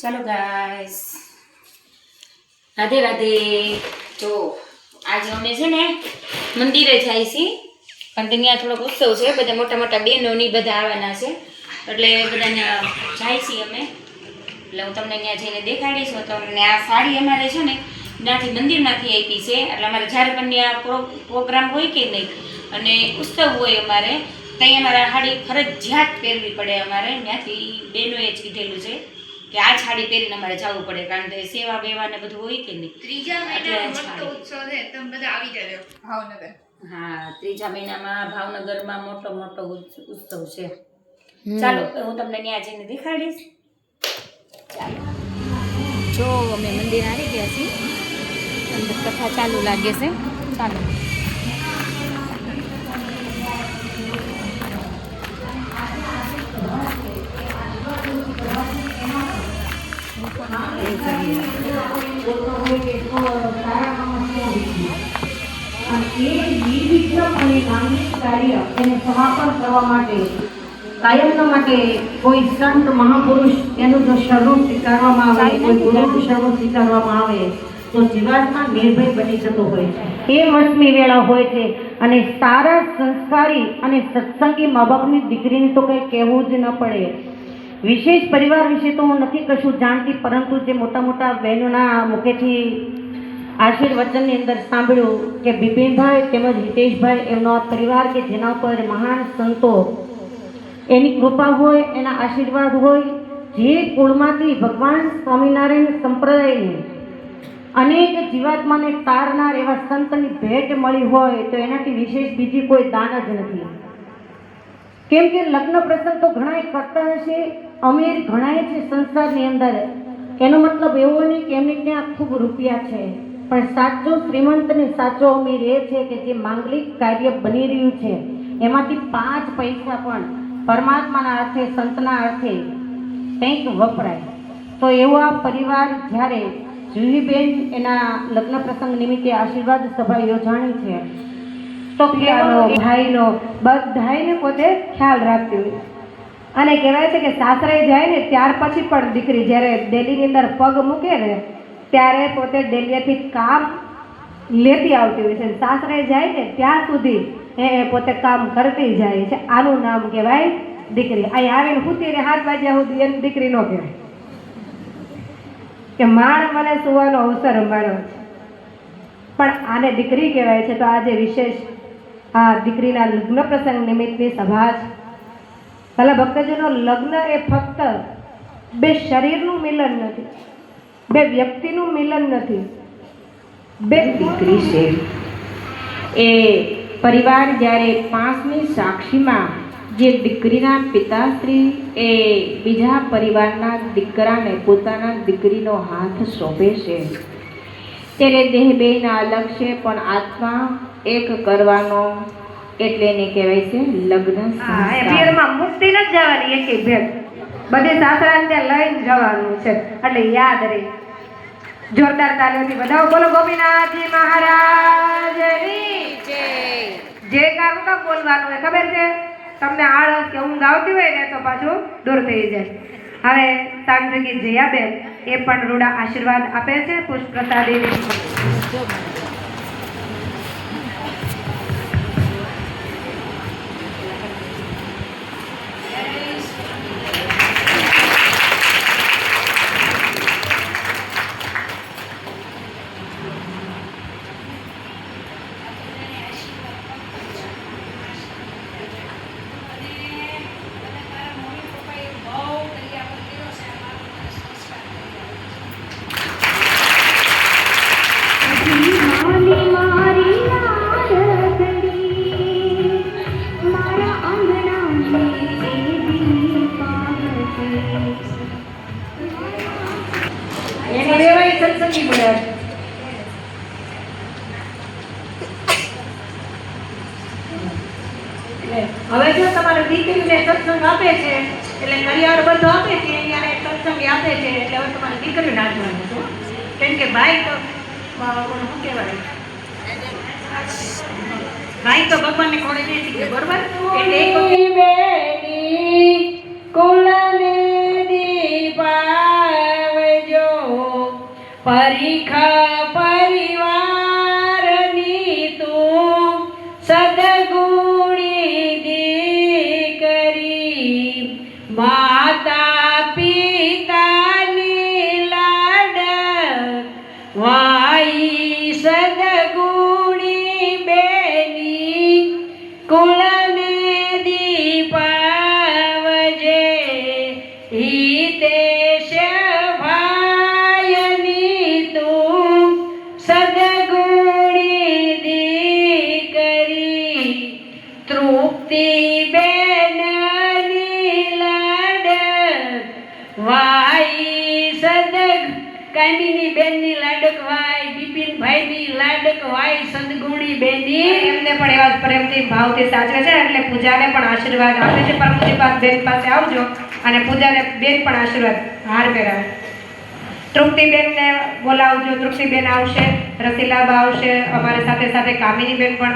ચાલો ગાઈસ રાધે રાધે. જો આજે અમે છે ને મંદિરે જાય છીએ પણ ત્યાં થોડોક ઉત્સવ છે. બધા મોટા મોટા બહેનો ની બધા આવવાના છે. એટલે બધા ત્યાં જાય છીએ અમે. એટલે હું તમને ત્યાં જઈને દેખાડીશ. તો અમને આ સાડી અમારે છે ને ત્યાંથી મંદિરમાંથી આપી છે. એટલે અમારે જ્યારે પણ ત્યાં પ્રોગ્રામ હોય કે નહીં, અને ઉત્સવ હોય અમારે ત્યાં અમારે સાડી ફરજિયાત પહેરવી પડે અમારે. ત્યાંથી બહેનોએ જ કીધેલું છે. કે આ સાડી પહેરીને અમારે જવું પડે કારણ કે સેવા બેવા ને બધું હોય કે નહીં. ત્રીજા એટલે મોટો ઉત્સવ છે તમે બધા આવી જજો. ભાવનગર. હા ત્રીજા મહિનામાં ભાવનગરમાં મોટો મોટો ઉત્સવ છે. ચાલો હું તમને ત્યાં જઈને દેખાડીશ. ચાલો. જો અમે મંદિર આવી ગયા છીએ. અંદર કથા ચાલુ લાગે છે. ચાલો. કાર્ય એને સમાપન કરવા માટે કાયમના માટે કોઈ સંત મહાપુરુષ એનું જો શરણું સ્વીકારવામાં આવે કોઈ ગુરુનું સ્વીકારવામાં આવે તો જીવાત્મા નિર્ભય બની જતો હોય એ વર્ષની વેળા હોય છે અને સારા સંસ્કારી અને સત્સંગી મા બાપની દીકરીને તો કંઈ કહેવું જ ન પડે. વિશેષ પરિવાર વિશે તો હું નથી કશું જાણતી, પરંતુ જે મોટા મોટા બહેનોના મુખેથી આશીર્વચનની અંદર સાંભળ્યું કે બિપિનભાઈ તેમજ હિતેશભાઈ, એમનો પરિવાર કે જેના ઉપર મહાન સંતો, એની કૃપા હોય, એના આશીર્વાદ હોય, જે કુળમાંથી ભગવાન સ્વામિનારાયણ સંપ્રદાયની અનેક જીવાત્માને તારનાર એવા સંતની ભેટ મળી હોય, તો એનાથી વિશેષ બીજી કોઈ દાન જ નથી. કેમ કે લગ્ન પ્રસંગ તો ઘણાય કરતા હશે અમીર ઘણાય છે સંસારની અંદર. એનો મતલબ એવો નહીં કે એમની ત્યાં ખૂબ રૂપિયા છે. પણ સાચો શ્રીમંત ને સાચો અમીર એ છે કે જે માંગલિક કાર્ય બની રહ્યું છે. એમાંથી પાંચ પૈસા પણ પરમાત્માના અર્થે સંતના અર્થે કંઈક વપરાય. તો એવો આ પરિવાર જ્યારે જુહીબેન એના લગ્ન પ્રસંગ નિમિત્તે આશીર્વાદ સભા યોજાણી છે. તો ભાઈનો બધાને પોતે ખ્યાલ રાખતી હોય અને કહેવાય છે કે સાસરે જાય ને ત્યાર પછી પણ દીકરી જ્યારે ડેલીની અંદર પગ મૂકે ને, ત્યારે પોતે ડેલીએથી કામ લેતી આવતી હોય છે. સાસરે જાય ને ત્યાં સુધી એ પોતે કામ કરતી જાય છે. આનું નામ કહેવાય દીકરી. અહીં આવીને હુતી ને હાથ વાગ્યા સુધી એની દીકરી ન કહેવાય. કે માણ મને સુવાનો અવસર મળ્યો છે. પણ આને દીકરી કહેવાય છે. તો આજે વિશેષ આ દીકરીના લગ્ન પ્રસંગ નિમિત્તની સભા છે. ભલા ભક્તજનો લગ્ન એ ફક્ત બે શરીરનું મિલન નથી બે વ્યક્તિનું મિલન નથી. બે દીકરી છે. એ પરિવાર જ્યારે પાંચમી સાક્ષીમાં જે દીકરીના પિતાશ્રી એ બીજા પરિવારના દીકરાને પોતાના દીકરીનો હાથ સોંપે છે. ત્યારે દેહ બેના અલગ છે પણ આત્મા એક કરવાનો એટલે એને કહેવાય છે લગ્ન મુક્તિ નથી જવાની, એકે ભેટ. બધી સાસરાને ત્યાં લઈને જવાનું છે. એટલે યાદ રહે. જોરદાર તાલીઓથી બધા બોલો ગોપીનાથજી મહારાજની જે કામ બોલવાનું હોય, ખબર છે? તમને આળસ કે ઊંઘ આવતી હોય ને તો પાછું દૂર થઈ જાય. હવે સાંજગી જયાબેન એ પણ રૂડા આશીર્વાદ આપે છે પુષ્પપ્રસાદી એને રેવાય સત્સંગી હવે જો તમારે દીકરીને સત્સંગ આપે છે એટલે કરિયાવર બધું આપે છે ત્યારે સત્સંગ આપે છે એટલે હવે તમારે દીકરી નાચવાનું છે કેમ કે ભાઈ તો શું કહેવાય? ભાઈ તો ભગવાનને ખોડે નહીં શીખે બરોબર? એટલે કુલને Parika વાઈ સદગ કામિની બેનની લાડક વાય બિપિનભાઈની લાડક વાય સદગુણી બેનની એમને પણ એવા પ્રેમથી ભાવથી સાચવે છે, એટલે પૂજાને પણ આશીર્વાદ આપે છે. પરમજી પાસ બેન પાસે આવજો અને પૂજાને બેન પણ આશીર્વાદ હાર પહેરાવે. તૃપ્તિબેનને બોલાવજો. તૃપ્તિબેન આવશે, રસીલાબા આવશે, અમારી સાથે સાથે કામિનીબેન પણ